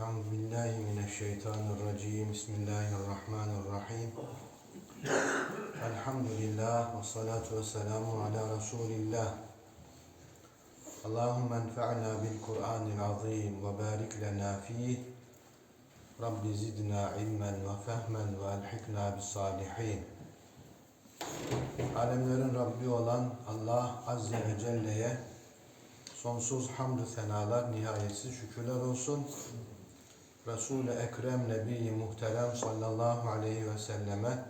Euzu billahi mineşşeytanirracim. Bismillahirrahmanirrahim. Elhamdülillah ve salatu ve selamu ala Resulillah. Allahümme enfa'na bil Kur'anil azim ve barik lena fih. Rabbi zidna ilmen ve fehmen ve elhikna bis salihin. Alemlerin Rabbi olan Allah Azze ve Celle'ye sonsuz hamdü senalar, nihayetsiz şükürler olsun. Resul-i Ekrem Nebi Muhterem sallallahu aleyhi ve selleme,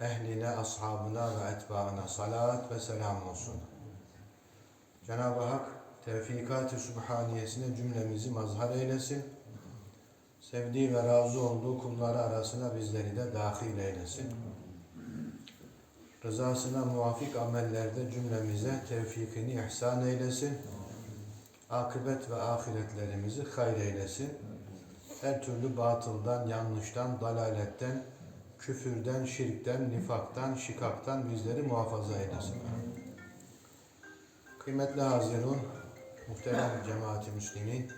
ehline, ashabına ve etbaına salat ve selam olsun. Cenab-ı Hak tevfikat-ı sübhaniyesine cümlemizi mazhar eylesin. Sevdiği ve razı olduğu kulları arasına bizleri de dahil eylesin. Rızasına muvafık amellerde cümlemize tevfikini ihsan eylesin. Akıbet ve ahiretlerimizi hayır eylesin. Her türlü batıldan, yanlıştan, dalaletten, küfürden, şirkten, nifaktan, şikaktan bizleri muhafaza eylesin. Kıymetli Hazirun, muhterem cemaati müslimin,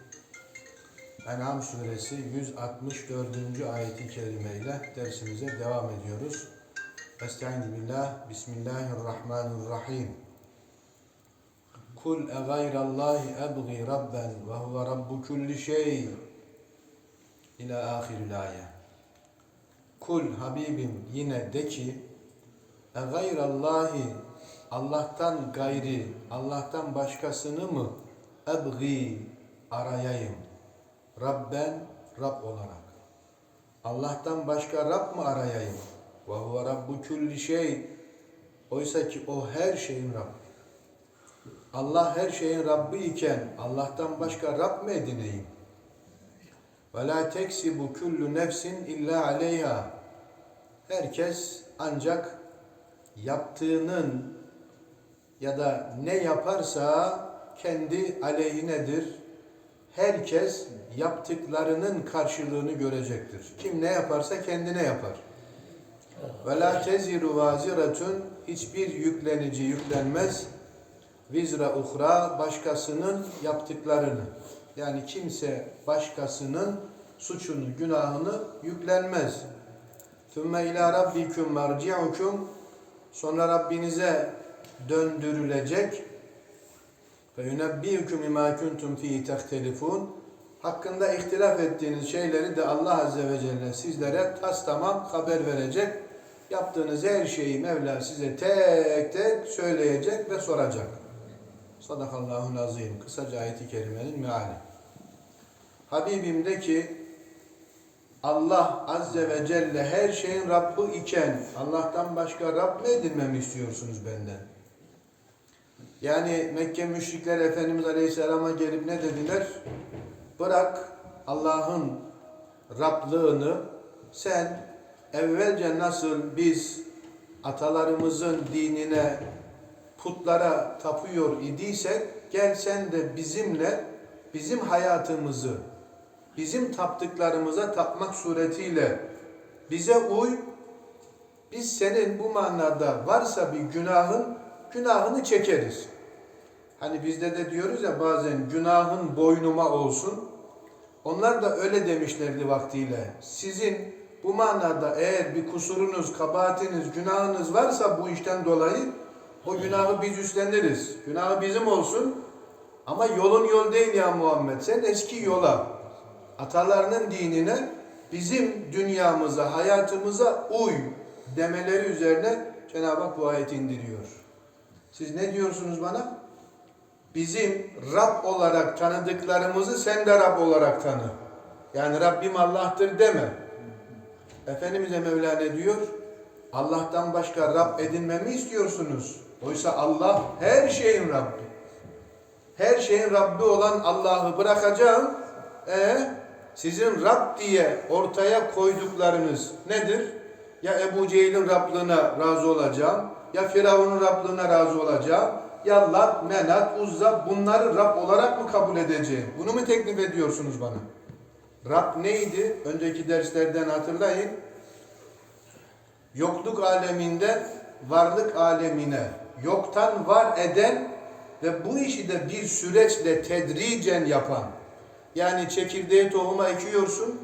En'am suresi 164. ayeti kerime ile dersimize devam ediyoruz. Estaizu billah, Bismillahirrahmanirrahim. Kul e gayrallahi ebgi rabben ve huve rabbu kulli şey. İlâ ahiril ayet. Kul Habibim yine de ki e gayrallahi Allah'tan gayri, Allah'tan başkasını mı ebgi arayayım? Rabben, Rab olarak. Allah'tan başka Rab mı arayayım? Ve huve rabbu kulli şey. Oysa ki o her şeyin Rabbi. Allah her şeyin Rabbi iken Allah'tan başka Rab mı edineyim? Ve la teksibu kullu nefsin illa aleyha. Herkes ancak yaptığının ya da ne yaparsa kendi aleyhinedir. Herkes yaptıklarının karşılığını görecektir. Kim ne yaparsa kendine yapar. Ve la teziru vaziretun hiçbir yüklenici yüklenmez vizra uhra başkasının yaptıklarını. Yani kimse başkasının suçunu, günahını yüklenmez. Thumma ila rabbikum marci'ukum sonra Rabbinize döndürülecek yunebbiukum bima kuntum fihi tehtelifun hakkında ihtilaf ettiğiniz şeyleri de Allah Azze ve Celle sizlere tas tamam haber verecek. Yaptığınız her şeyi Mevla size tek tek söyleyecek ve soracak. Sadakallahu azim. Kısaca ayeti kerimenin meali. Habibim de ki Allah Azze ve Celle her şeyin Rabbi iken Allah'tan başka Rab mı edinmemi istiyorsunuz benden? Yani Mekke müşrikler Efendimiz Aleyhisselam'a gelip ne dediler? Bırak Allah'ın Rablığını sen evvelce nasıl biz atalarımızın dinine putlara tapıyor idiysek gel sen de bizimle bizim hayatımızı bizim taptıklarımıza tapmak suretiyle bize uy biz senin bu manada varsa bir günahın günahını çekeriz. Hani bizde de diyoruz ya bazen günahın boynuma olsun. Onlar da öyle demişlerdi vaktiyle. Sizin bu manada eğer bir kusurunuz, kabahatiniz, günahınız varsa bu işten dolayı o günahı biz üstleniriz. Günahı bizim olsun. Ama yolun yol değil ya Muhammed. Sen eski yola, atalarının dinine, bizim dünyamıza, hayatımıza uy demeleri üzerine Cenab-ı Hak bu ayeti indiriyor. Siz ne diyorsunuz bana? Bizim Rab olarak tanıdıklarımızı sen de Rab olarak tanı. Yani Rabbim Allah'tır deme. Efendimiz'e Mevla ne diyor? Allah'tan başka Rab edinmemi istiyorsunuz. Oysa Allah her şeyin Rabbi. Her şeyin Rabbi olan Allah'ı bırakacağım. E sizin Rab diye ortaya koyduklarınız nedir? Ya Ebu Cehil'in Rablığına razı olacağım, ya Firavun'un Rablığına razı olacağım, ya Lat, Menat, Uzza bunları Rab olarak mı kabul edeceğim? Bunu mu teklif ediyorsunuz bana? Rab neydi? Önceki derslerden hatırlayın. Yokluk aleminden varlık alemine, yoktan var eden ve bu işi de bir süreçle tedricen yapan, Yani çekirdeği tohuma ekiyorsun.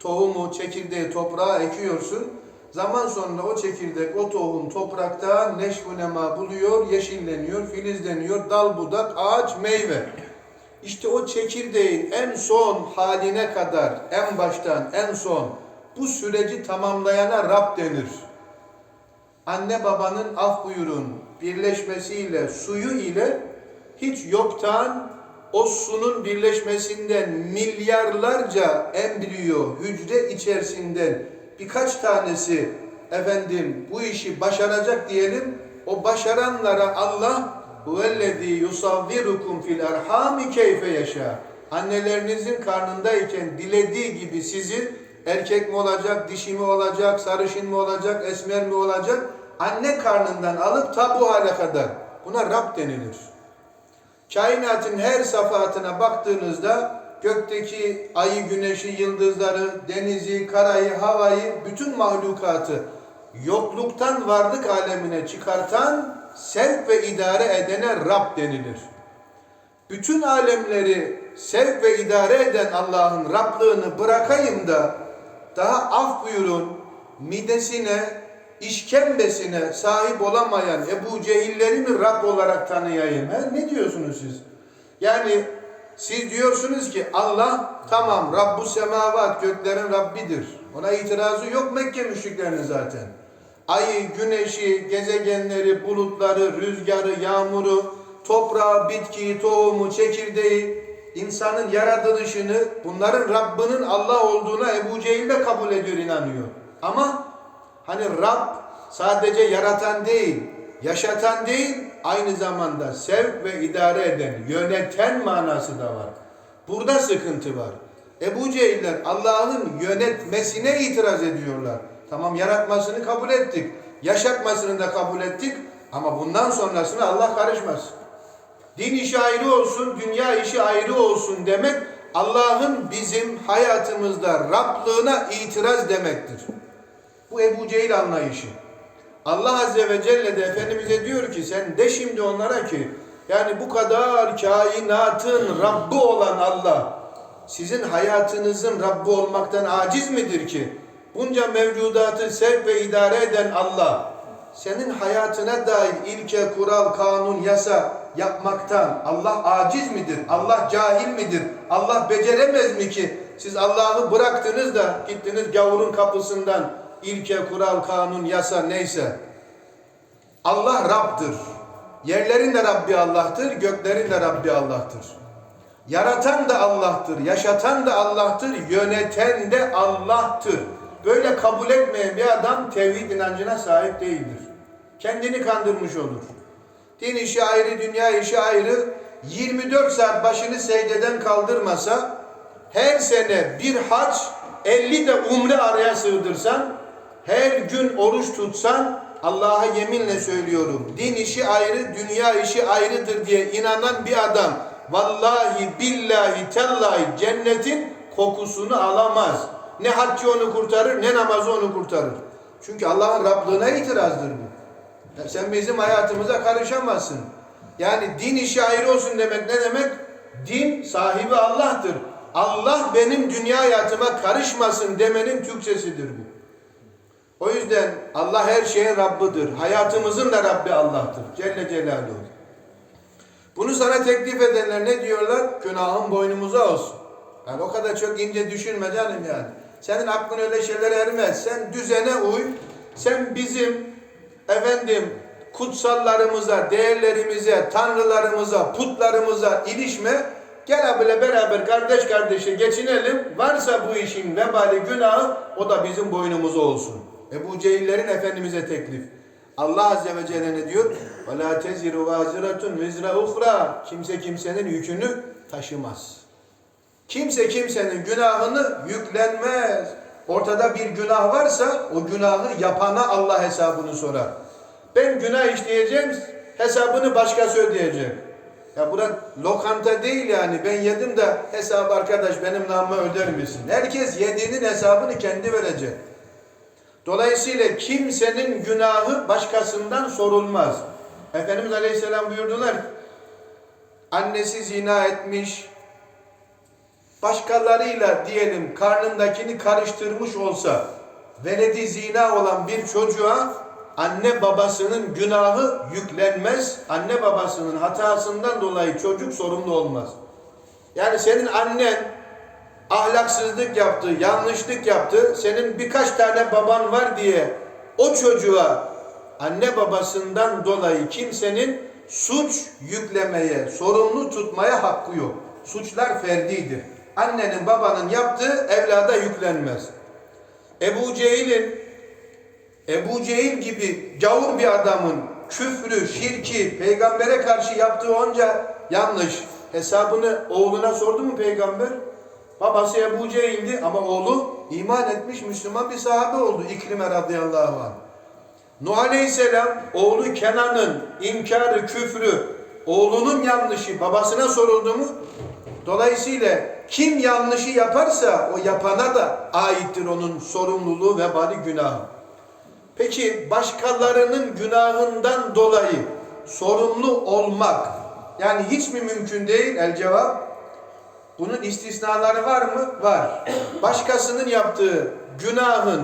Tohumu, çekirdeği toprağa ekiyorsun. Zaman sonra o çekirdek, o tohum toprakta neşvu buluyor, yeşilleniyor, filizleniyor, dal budak, ağaç, meyve. İşte o çekirdeğin en son haline kadar, en baştan en son bu süreci tamamlayana Rab denir. Anne babanın af buyurun birleşmesiyle, suyu ile hiç yoktan o sunun birleşmesinden milyarlarca embriyo hücre içerisinden birkaç tanesi efendim bu işi başaracak diyelim. O başaranlara Allah huvellezî yusavvirukum fil erhami keyfe yaşa. Annelerinizin karnındayken dilediği gibi sizi erkek mi olacak, dişi mi olacak, sarışın mı olacak, esmer mi olacak? Anne karnından alıp ta bu hale kadar. Buna Rab denilir. Kainatın her safahatına baktığınızda gökteki ayı, güneşi, yıldızları, denizi, karayı, havayı, bütün mahlukatı yokluktan varlık alemine çıkartan, sevk ve idare edene Rab denilir. Bütün alemleri sevk ve idare eden Allah'ın Rablığını bırakayım da daha af buyurun midesine, işkembesine sahip olamayan Ebu Cehilleri mi Rab olarak tanıyayım? He? Ne diyorsunuz siz? Yani siz diyorsunuz ki Allah tamam Rabbu semavat göklerin Rabbidir. Ona itirazı yok Mekke müşriklerinin zaten. Ayı, güneşi, gezegenleri, bulutları, rüzgarı, yağmuru, toprağı, bitkiyi, tohumu, çekirdeği, insanın yaratılışını, bunların Rabbinin Allah olduğuna Ebu Cehil de kabul ediyor, inanıyor. Ama hani Rab sadece yaratan değil, yaşatan değil, aynı zamanda sevk ve idare eden, yöneten manası da var. Burada sıkıntı var. Ebu Cehiller Allah'ın yönetmesine itiraz ediyorlar. Tamam yaratmasını kabul ettik. Yaşatmasını da kabul ettik. Ama bundan sonrasına Allah karışmaz. Din işi ayrı olsun, dünya işi ayrı olsun demek Allah'ın bizim hayatımızda Rablığına itiraz demektir. Bu Ebu Cehil anlayışı. Allah Azze ve Celle de Efendimiz'e diyor ki sen de şimdi onlara ki yani bu kadar kainatın Rabbi olan Allah sizin hayatınızın Rabbi olmaktan aciz midir ki? Bunca mevcudatı sevk ve idare eden Allah senin hayatına dair ilke, kural, kanun, yasa yapmaktan Allah aciz midir? Allah cahil midir? Allah beceremez mi ki? Siz Allah'ı bıraktınız da gittiniz gavurun kapısından ilke, kural, kanun, yasa neyse. Allah Rab'dır. Yerlerin de Rabbi Allah'tır, göklerin de Rabbi Allah'tır. Yaratan da Allah'tır, yaşatan da Allah'tır, yöneten de Allah'tır. Böyle kabul etmeyen bir adam tevhid inancına sahip değildir. Kendini kandırmış olur. Din işi ayrı, dünya işi ayrı. 24 saat başını secdeden kaldırmasa, her sene bir hac, 50 de umre araya sığdırsan, her gün oruç tutsan, Allah'a yeminle söylüyorum. Din işi ayrı, dünya işi ayrıdır diye inanan bir adam, vallahi billahi tellahi cennetin kokusunu alamaz. Ne haccı onu kurtarır, ne namazı onu kurtarır. Çünkü Allah'ın Rablığına itirazdır bu. Ya sen bizim hayatımıza karışamazsın. Yani din işi ayrı olsun demek ne demek? Din sahibi Allah'tır. Allah benim dünya hayatıma karışmasın demenin Türkçesidir bu. O yüzden Allah her şeyin Rabbidir. Hayatımızın da Rabbi Allah'tır. Celle Celaluhu. Bunu sana teklif edenler ne diyorlar? Günahın boynumuza olsun. Yani o kadar çok ince düşünme canım yani. Senin aklın öyle şeylere ermez. Sen düzene uy. Sen bizim efendim kutsallarımıza, değerlerimize, tanrılarımıza, putlarımıza ilişme. Gel abiyle beraber kardeş kardeşe geçinelim. Varsa bu işin vebali günahı o da bizim boynumuza olsun. Ebu Cehillerin Efendimiz'e teklif. Allah Azze ve Celle ne diyor? وَلَا تَزِرُ وَازِرَةٌ وِزْرَ اُخْرَى Kimse kimsenin yükünü taşımaz. Kimse kimsenin günahını yüklenmez. Ortada bir günah varsa o günahı yapana Allah hesabını sorar. Ben günah işleyeceğim, hesabını başkası ödeyecek. Ya bura lokanta değil yani. Ben yedim de hesabı arkadaş benim namıma öder misin? Herkes yediğinin hesabını kendi verecek. Dolayısıyla kimsenin günahı başkasından sorulmaz. Efendimiz Aleyhisselam buyurdular. Annesi zina etmiş, başkalarıyla diyelim karnındakini karıştırmış olsa veledi zina olan bir çocuğa anne babasının günahı yüklenmez. Anne babasının hatasından dolayı çocuk sorumlu olmaz. Yani senin annen ahlaksızlık yaptı, yanlışlık yaptı. Senin birkaç tane baban var diye o çocuğa anne babasından dolayı kimsenin suç yüklemeye, sorumlu tutmaya hakkı yok. Suçlar ferdidir. Annenin babanın yaptığı evlada yüklenmez. Ebu Cehil'in Ebu Cehil gibi gavur bir adamın küfrü, şirki, peygambere karşı yaptığı onca yanlış hesabını oğluna sordu mu peygamber? Babası Ebu Cehil'di ama oğlu iman etmiş Müslüman bir sahabe oldu. İkrime radıyallahu anh. Nuh aleyhisselam oğlu Kenan'ın inkarı, küfrü, oğlunun yanlışı babasına soruldu mu? Dolayısıyla kim yanlışı yaparsa o yapana da aittir onun sorumluluğu, vebali, günahı. Peki başkalarının günahından dolayı sorumlu olmak yani hiç mi mümkün değil? El cevap bunun istisnaları var mı? Var. Başkasının yaptığı günahın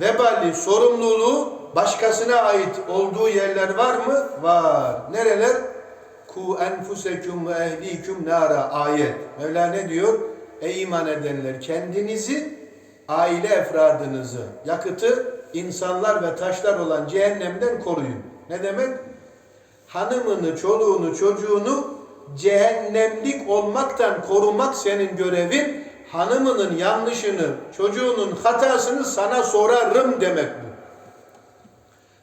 vebali, sorumluluğu başkasına ait olduğu yerler var mı? Var. Nereler? Ku enfusekum ve ehlikum nara ayet. Mevla ne diyor? Ey iman edenler kendinizi, aile efradınızı, yakıtı insanlar ve taşlar olan cehennemden koruyun. Ne demek? Hanımını, çoluğunu, çocuğunu cehennemlik olmaktan korumak senin görevin. Hanımının yanlışını, çocuğunun hatasını sana sorarım demek bu.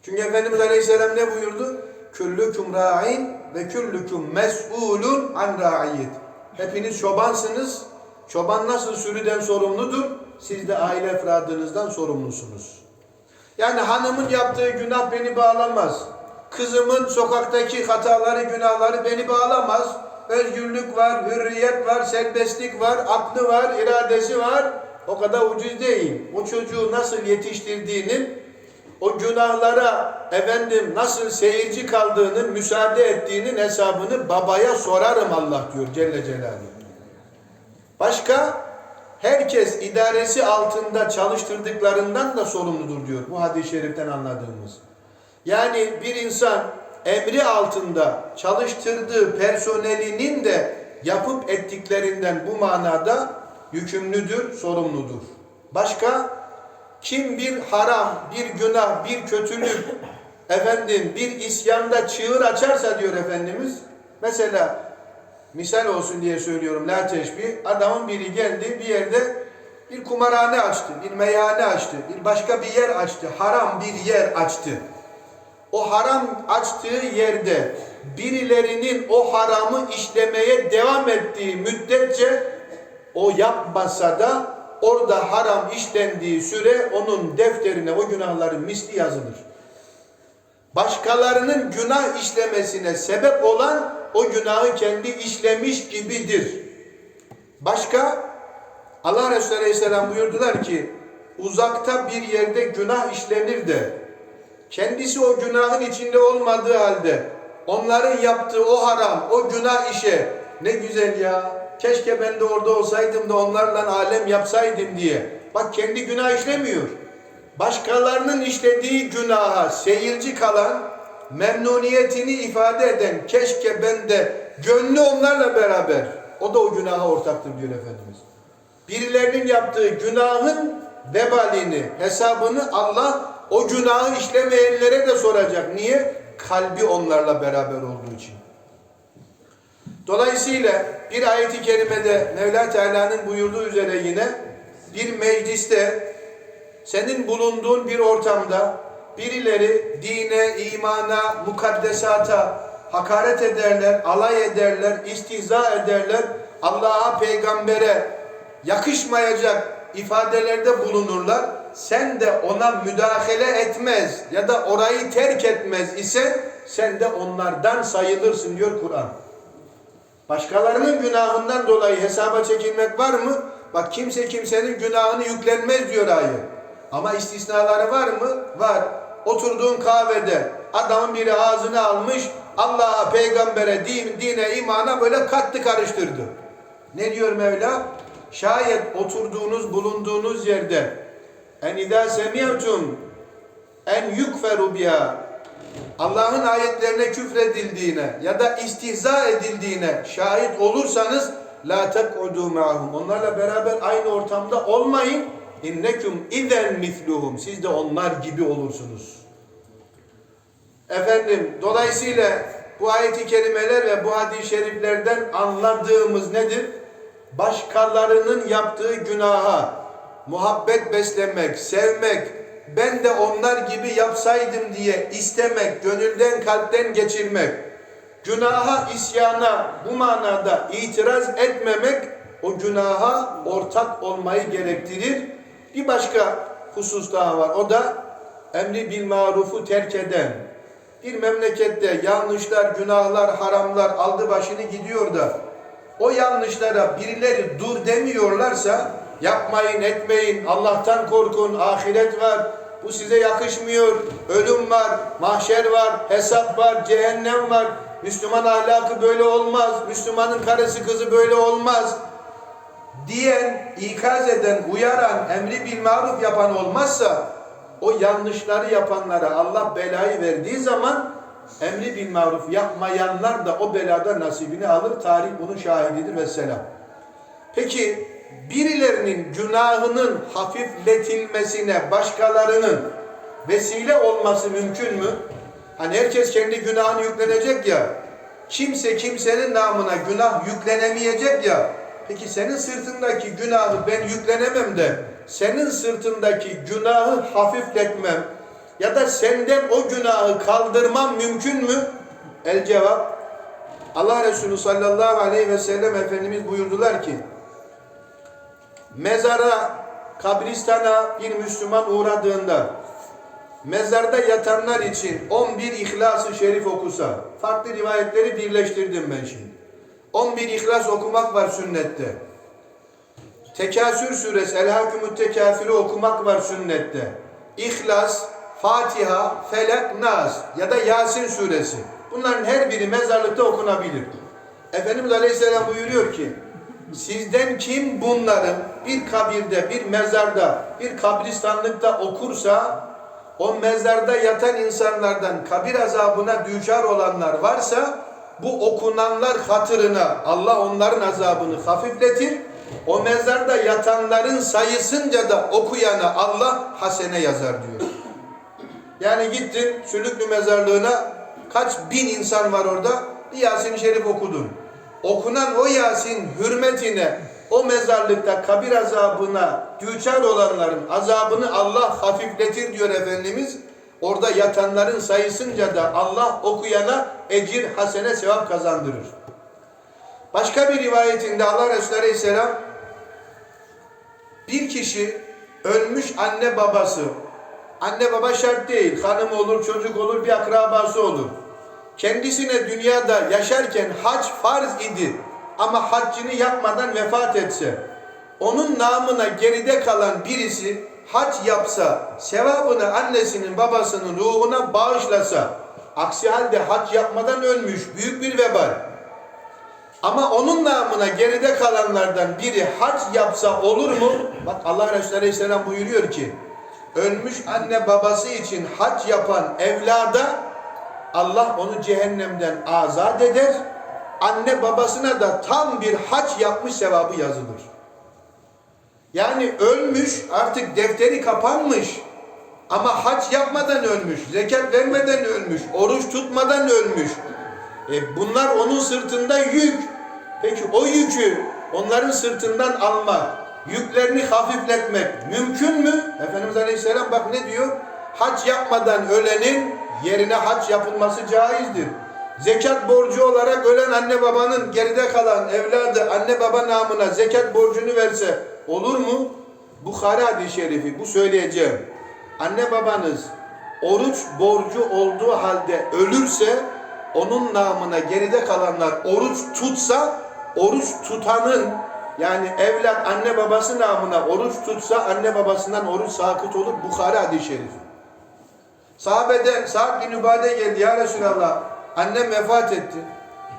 Çünkü Efendimiz Aleyhisselam ne buyurdu? Küllüküm ra'in ve küllüküm mes'ulun an ra'iyet. Hepiniz çobansınız. Çoban nasıl sürüden sorumludur? Siz de aile efradınızdan sorumlusunuz. Yani hanımın yaptığı günah beni bağlamaz. Kızımın sokaktaki hataları, günahları beni bağlamaz. Özgürlük var, hürriyet var, serbestlik var, aklı var, iradesi var. O kadar ucuz değil. O çocuğu nasıl yetiştirdiğinin, o günahlara efendim nasıl seyirci kaldığının, müsaade ettiğinin hesabını babaya sorarım Allah diyor Celle Celaluhu. Başka herkes idaresi altında çalıştırdıklarından da sorumludur diyor bu hadis-i şeriften anladığımız. Yani bir insan emri altında çalıştırdığı personelinin de yapıp ettiklerinden bu manada yükümlüdür, sorumludur. Başka kim bir haram, bir günah, bir kötülük, efendim bir isyanda çığır açarsa diyor Efendimiz. Mesela misal olsun diye söylüyorum la teşbih. Adamın biri geldi bir yerde bir kumarhane açtı, bir meyhane açtı, bir başka bir yer açtı, haram bir yer açtı. O haram açtığı yerde birilerinin o haramı işlemeye devam ettiği müddetçe o yapmasa da orada haram işlendiği süre onun defterine o günahların misli yazılır. Başkalarının günah işlemesine sebep olan o günahı kendi işlemiş gibidir. Başka Allah Resulü Aleyhisselam buyurdular ki uzakta bir yerde günah işlenir de kendisi o günahın içinde olmadığı halde onların yaptığı o haram, o günah işe ne güzel ya keşke ben de orada olsaydım da onlarla alem yapsaydım diye. Bak kendi günah işlemiyor. Başkalarının işlediği günaha seyirci kalan, memnuniyetini ifade eden keşke ben de gönlü onlarla beraber. O da o günaha ortaktır diyor Efendimiz. Birilerinin yaptığı günahın vebalini, hesabını Allah o günahı işlemeyenlere de soracak. Niye? Kalbi onlarla beraber olduğu için. Dolayısıyla bir ayeti kerimede Mevla Teala'nın buyurduğu üzere yine bir mecliste senin bulunduğun bir ortamda birileri dine, imana, mukaddesata hakaret ederler, alay ederler, istihza ederler, Allah'a, peygambere yakışmayacak ifadelerde bulunurlar. Sen de ona müdahale etmez ya da orayı terk etmez ise sen de onlardan sayılırsın diyor Kur'an. Başkalarının günahından dolayı hesaba çekilmek var mı? Bak kimse kimsenin günahını yüklenmez diyor ayet. Ama istisnaları var mı? Var. Oturduğun kahvede adamın biri ağzını almış Allah'a, peygambere, din, dine, imana böyle kattı karıştırdı. Ne diyor Mevla? Şayet oturduğunuz bulunduğunuz yerde en idâ semi'tum en yukferu biha Allah'ın ayetlerine küfredildiğine ya da istihza edildiğine şahit olursanız la tek'udu ma'hum. Onlarla beraber aynı ortamda olmayın. İnnekum izen misluhum. Siz de onlar gibi olursunuz. Efendim dolayısıyla bu ayeti kerimeler ve bu hadis-i şeriflerden anladığımız nedir? Başkalarının yaptığı günaha muhabbet beslemek, sevmek, ben de onlar gibi yapsaydım diye istemek, gönülden kalpten geçirmek, günaha, isyana bu manada itiraz etmemek o günaha ortak olmayı gerektirir. Bir başka husus daha var. O da emri bil marufu terk eden. Bir memlekette yanlışlar, günahlar, haramlar aldı başını gidiyor da o yanlışlara birileri dur demiyorlarsa yapmayın, etmeyin, Allah'tan korkun, ahiret var, bu size yakışmıyor, ölüm var, mahşer var, hesap var, cehennem var, Müslüman ahlakı böyle olmaz, Müslümanın karısı kızı böyle olmaz diyen, ikaz eden, uyaran, emri bil maruf yapan olmazsa o yanlışları yapanlara Allah belayı verdiği zaman emri bil maruf yapmayanlar da o belada nasibini alır. Tarih bunun şahididir ve selam. Peki birilerinin günahının hafifletilmesine başkalarının vesile olması mümkün mü? Hani herkes kendi günahını yüklenecek ya. Kimse kimsenin namına günah yüklenemeyecek ya. Peki senin sırtındaki günahı ben yüklenemem de senin sırtındaki günahı hafifletmem ya da senden o günahı kaldırmam mümkün mü? El cevap Allah Resulü sallallahu aleyhi ve sellem Efendimiz buyurdular ki mezara, kabristana bir Müslüman uğradığında mezarda yatanlar için 11 İhlas-ı Şerif okusa, farklı rivayetleri birleştirdim ben şimdi. 11 İhlas okumak var sünnette. Tekasür suresi, El-Hakümü Tekafür'ü okumak var sünnette. İhlas, Fatiha, Felak, Nas ya da Yasin suresi. Bunların her biri mezarlıkta okunabilir. Efendimiz Aleyhisselam buyuruyor ki, Sizden kim bunları bir kabirde, bir mezarda, bir kabristanlıkta okursa, o mezarda yatan insanlardan kabir azabına düçar olanlar varsa, bu okunanlar hatırına Allah onların azabını hafifletir. O mezarda yatanların sayısınca da okuyana Allah hasene yazar diyor. Yani gittin Sülüklü mezarlığına kaç bin insan var orada bir Yasin-i Şerif okudun. Okunan o Yasin hürmetine o mezarlıkta kabir azabına düçar olanların azabını Allah hafifletir diyor Efendimiz. Orada yatanların sayısınca da Allah okuyana ecir, hasene, sevap kazandırır. Başka bir rivayetinde Allah Resulü Aleyhisselam bir kişi ölmüş anne babası, anne baba şart değil, hanım olur, çocuk olur, bir akrabası olur. Kendisine dünyada yaşarken hac farz idi ama haccını yapmadan vefat etse, onun namına geride kalan birisi hac yapsa, sevabını annesinin babasının ruhuna bağışlasa, aksi halde hac yapmadan ölmüş, büyük bir vebal. Ama onun namına geride kalanlardan biri hac yapsa olur mu? Bak Allah Resulü Aleyhisselam buyuruyor ki, ölmüş anne babası için hac yapan evlada Allah onu cehennemden azat eder. Anne babasına da tam bir hac yapmış sevabı yazılır. Yani ölmüş artık defteri kapanmış. Ama hac yapmadan ölmüş, zekat vermeden ölmüş, oruç tutmadan ölmüş. E bunlar onun sırtında yük. Peki o yükü onların sırtından almak, yüklerini hafifletmek mümkün mü? Efendimiz Aleyhisselam bak ne diyor? Hac yapmadan ölenin yerine hac yapılması caizdir. Zekat borcu olarak ölen anne babanın geride kalan evladı anne baba namına zekat borcunu verse olur mu? Bukhari hadis-i şerifi bu söyleyeceğim. Anne babanız oruç borcu olduğu halde ölürse onun namına geride kalanlar oruç tutsa oruç tutanın yani evlat anne babası namına oruç tutsa anne babasından oruç sakıt olur. Bukhari hadis-i şerifi. Sahabeden Sa'd bin Übade geldi ya Resulallah. Annem vefat etti.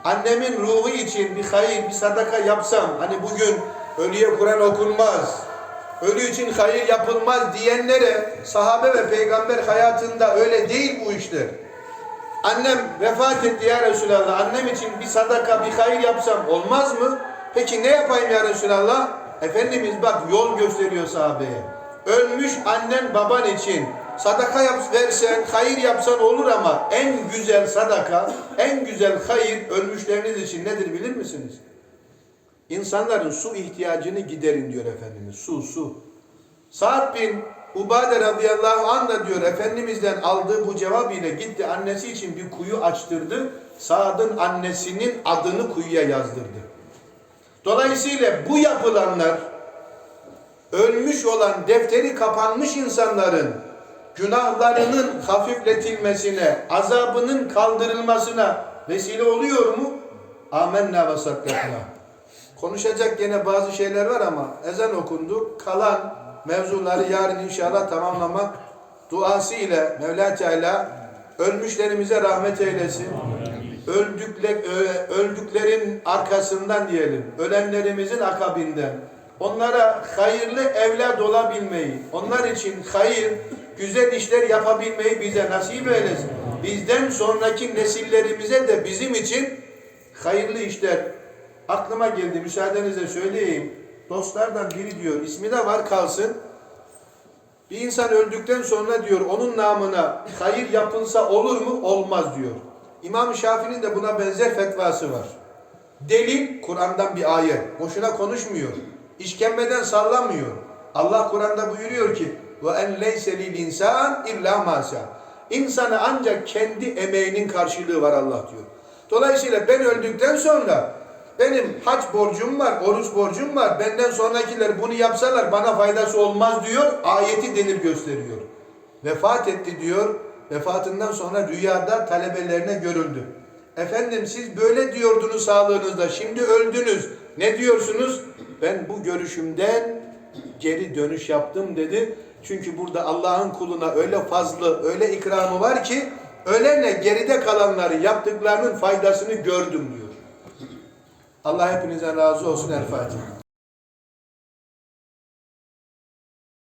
Annemin ruhu için bir hayır, bir sadaka yapsam, hani bugün ölüye Kur'an okunmaz, ölü için hayır yapılmaz diyenlere sahabe ve peygamber hayatında öyle değil bu işler. Annem vefat etti ya Resulallah. Annem için bir sadaka, bir hayır yapsam olmaz mı? Peki ne yapayım ya Resulallah? Efendimiz bak yol gösteriyor sahabeye. Ölmüş annen baban için sadaka yap, versen, hayır yapsan olur ama en güzel sadaka, en güzel hayır ölmüşleriniz için nedir bilir misiniz? İnsanların su ihtiyacını giderin diyor Efendimiz. Su, su. Sa'd bin Ubade radıyallahu anh da diyor Efendimiz'den aldığı bu cevap ile gitti annesi için bir kuyu açtırdı. Sa'd'ın annesinin adını kuyuya yazdırdı. Dolayısıyla bu yapılanlar ölmüş olan defteri kapanmış insanların günahlarının hafifletilmesine, azabının kaldırılmasına vesile oluyor mu? Amenna ve saddakna. Konuşacak gene bazı şeyler var ama ezan okundu. Kalan mevzuları yarın inşallah tamamlamak duası ile Mevla Teala ölmüşlerimize rahmet eylesin. Öldükle, ö- öldüklerin arkasından diyelim, ölenlerimizin akabinden onlara hayırlı evlat olabilmeyi, onlar için hayır, güzel işler yapabilmeyi bize nasip eylesin. Bizden sonraki nesillerimize de bizim için hayırlı işler aklıma geldi müsaadenizle söyleyeyim. Dostlardan biri diyor ismi de var kalsın. Bir insan öldükten sonra diyor onun namına hayır yapılsa olur mu? Olmaz diyor. İmam Şafii'nin de buna benzer fetvası var. Delil Kur'an'dan bir ayet. Boşuna konuşmuyor. İşkembeden sallamıyor. Allah Kur'an'da buyuruyor ki ve en leyse lil insan illa ma İnsana ancak kendi emeğinin karşılığı var Allah diyor. Dolayısıyla ben öldükten sonra benim hac borcum var, oruç borcum var. Benden sonrakiler bunu yapsalar bana faydası olmaz diyor. Ayeti denir gösteriyor. Vefat etti diyor. Vefatından sonra rüyada talebelerine görüldü. Efendim siz böyle diyordunuz sağlığınızda. Şimdi öldünüz. Ne diyorsunuz? Ben bu görüşümden geri dönüş yaptım dedi. Çünkü burada Allah'ın kuluna öyle fazlı, öyle ikramı var ki ölenle geride kalanları yaptıklarının faydasını gördüm diyor. Allah hepinizden razı olsun. El Fatiha.